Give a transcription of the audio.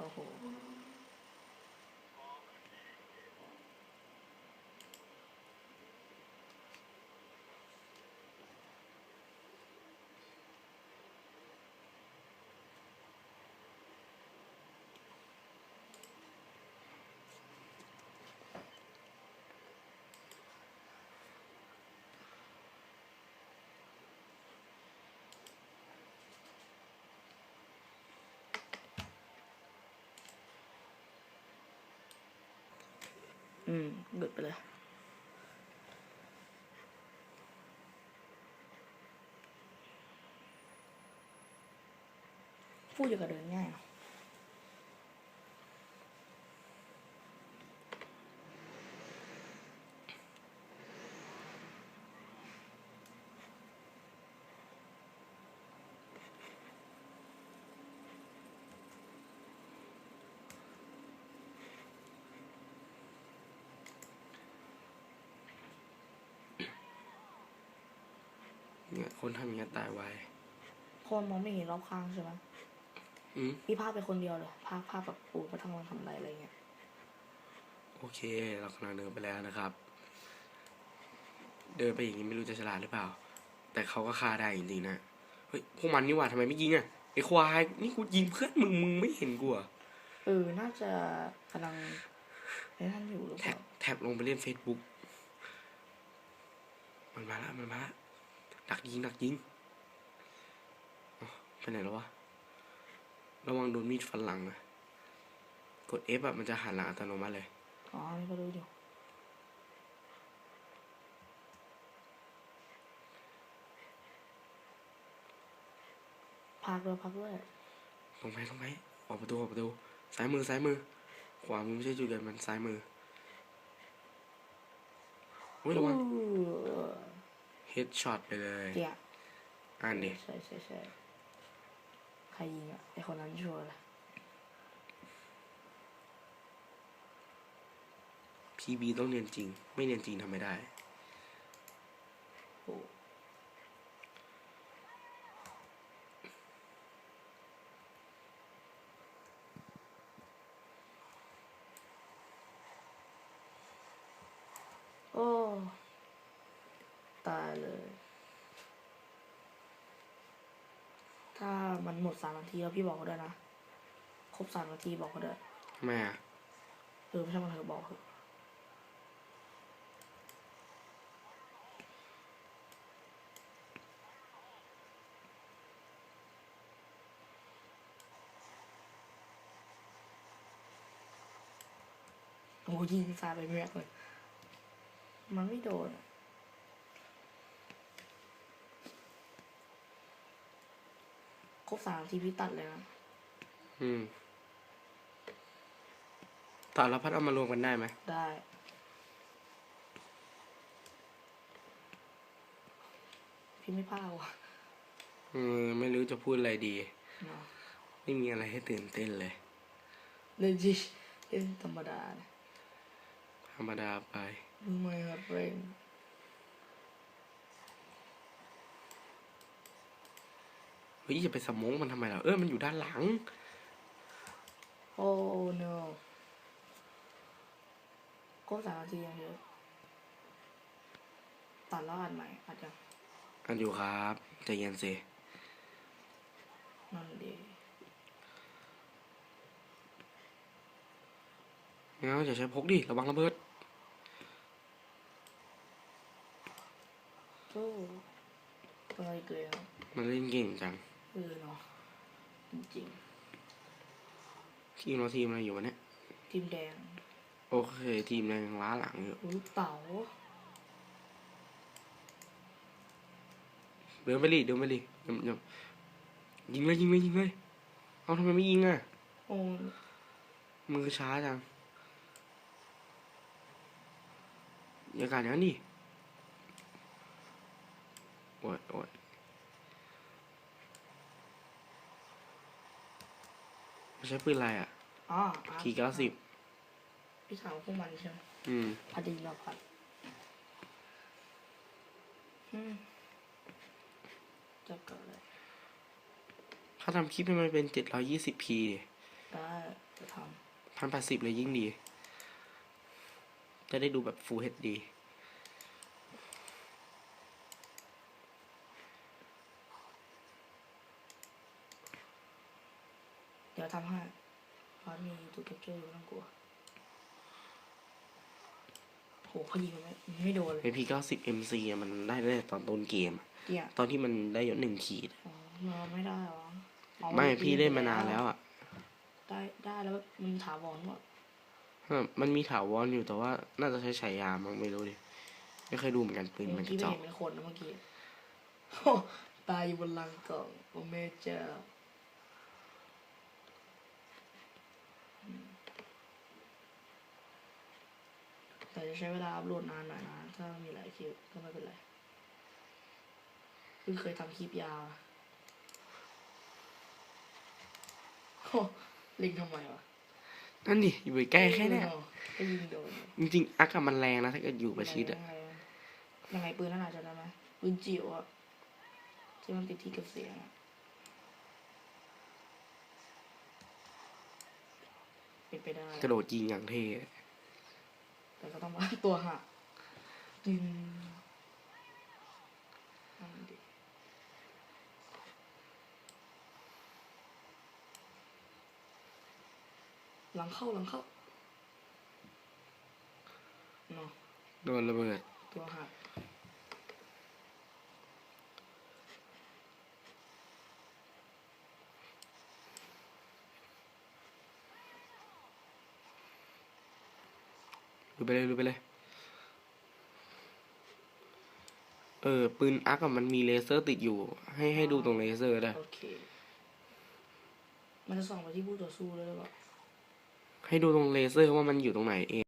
然后。 อืมหลุดไปเลย พูดอย่างกับเดินง่ายเนาะ เนี่ยคนทำอย่างเงี้ยตายไวเพราะมันมองไม่เห็นรอบข้างใช่ไหมอืมพี่ภาพไปคนเดียวเลยภาพภาพแบบปูมาทำงานทำอะไรอะไรเงี้ยโอเค เรากำลังเดินไปแล้วนะครับ เดินไปอย่างนี้ไม่รู้จะฉลาดหรือเปล่า แต่เขาก็ฆ่าได้จริงๆนะ เฮ้ย พวกมันนี่หว่าทำไมไม่ยิงอะไอ้ควาย นี่กูยิงเพื่อนมึงมึงไม่เห็นกูเหรอะเออน่าจะกำลังไอ้ท่านอยู่หรือเปแท็บล่า แท็บลงไปเล่นเฟซบุ๊กมันมาแล้วมันมาแล้ว ดักยิงดักยิงอ๋อไปไหนแล้ววะ ระวังโดนมีดฟันหลังนะกด F แบบมันจะหันหลังอัตโนมัติเลย อ๋อนี่ก็รู้อยู่พักด้วยพักด้วยตรงไปตรงไปออกประตูออกประตูซ้ายมือซ้ายมือ ขวามือไม่ใช่จูเลียนมันซ้ายมือโอ้ยระวังอู้ เฮดช็อตไปเลยเจียอ่านดิใช่ใช่ใช่ใครยิงอะไอคนนั้นชัวร์เลยพีบีต้องเรียนจริง ไม่เรียนจริงทำไม่ได้โอ้โอ้ ตายเลย ถ้ามันหมดสามนาทีแล้วพี่บอกเขาด้วยนะ ครบสามนาทีบอกเขาด้วยทำไมอะเออไม่ใช่มันเธอะบอกเถอะโอ้ยิงซาไปแม็กเลย มันไม่โดนอะ ครบสามนาทีพี่ตัดเลยนะอืมตอนรับพัดเอามารวมกันได้ไหมได้ พี่ไม่พลาดว่ะเออไม่รู้จะพูดอะไรดี เนาะไม่มีอะไรให้ตื่นเต้นเลย เลยจิเล่นธรรมดาเนี่ยธรรมดาไป มือไม่หัดเร่ง ฮ้ยจะไปสมองมันทำไมล่ะ เออมันอยู่ด้านหลัง โอ้ no ก็สามนาทียังเยอะตัดแล้วอัดใหม่อัดยังอันอยู่ครับใจเย็นสินั่นดีงั้นอย่าใช้พกดิระวังระเบิดโอ้เป็นอะไรเกลียวมันเล่นเก่งจัง เออเนาะจริงทีมเราทีมอะไรอยู่วะเนี่ย ๆทีมแดงโอเค ทีมแรงล้าหลังอยู่ โอ้ลูกเต๋าเดินไปดิเดินไปดิเดินเดินยิงเลยยิงเลยยิงเลย เอาทำไมไม่ยิงอะ โอ้มือช้าจังอย่าการอย่างนั้นดิโอ้ยโอ้ยไม่ ใช่ปืนอะไรอะอ๋ออะทีเก้าสิบพี่ถามพวกมันใช่ไหมอืมพัดดินเราพัดอืมจะเกิดอะไรถ้าทำคลิปให้มันเป็นเจ็ดร้อยี่สิบพีดิได้จะทพันแปดสิบเลยยิ่งดี จะได้ดูแบบ Full HD ำเดี๋ยว ทำให้เพราะมีตัวเก็บเจอร์อยู่ไม่ต้องกลัวโหเขายิงมันไม่ไม่โดนเลยใน P90 MC อะมันได้ตั้งแต่ตอนต้นเกมอะเกี่ยตอนที่มันได้ยศหนึ่งขีดอ๋อเราไม่ได้หรออ๋อไม่นพี่เล่นมานานแล้วอะได้ได้แล้วมันถาวรหมดฮเออมันมีถาวรอยู่แต่ว่าน่าจะใช้ฉายามั้งไม่รู้ดิไม่เคยดูเหมือนกันปืนเมื่มัอนกระกี้จไม่อกเห็นเป็นคนนะเมื่อกี้โอ้ตายอยู่บนลังกล่องโอ้แม่เจ้า แต่จะใช้เวลาอัพโหลดนานหน่อยนะถ้ามีหลายคลิปก็ไม่เป็นไรเพิ่งเคยทำคลิปยาวอะโอ้ลิงทำไมวะนั่นดิอยู่ใกล้แค่เนี้ยก็ยิงโดนจริงๆอักอะมันแรงนะถ้าเกิดอยู่ประชิดอะยังไงยังไงปืนนั่นอาจจะได้ไหมปืนจิ๋วอะที่มันติดที่เก็บเสียงอะเป็นไปได้กระโดดยิงอย่างเท่ แต่ก็ต้องมาตัวหักดึงนั่นดิหลังเข้าหลังเข้าเนาะโดนระเบิดตัวหัก ดูไปเลยดูไปเลย เออ ปืนอักอะมันมีเลเซอร์ติดอยู่ ให้ให้ดูตรงเลเซอร์ได้โอเค มันจะส่องไปที่ผู้ต่อสู้เลยหรือเปล่าให้ดูตรงเลเซอร์ว่ามันอยู่ตรงไหนเอง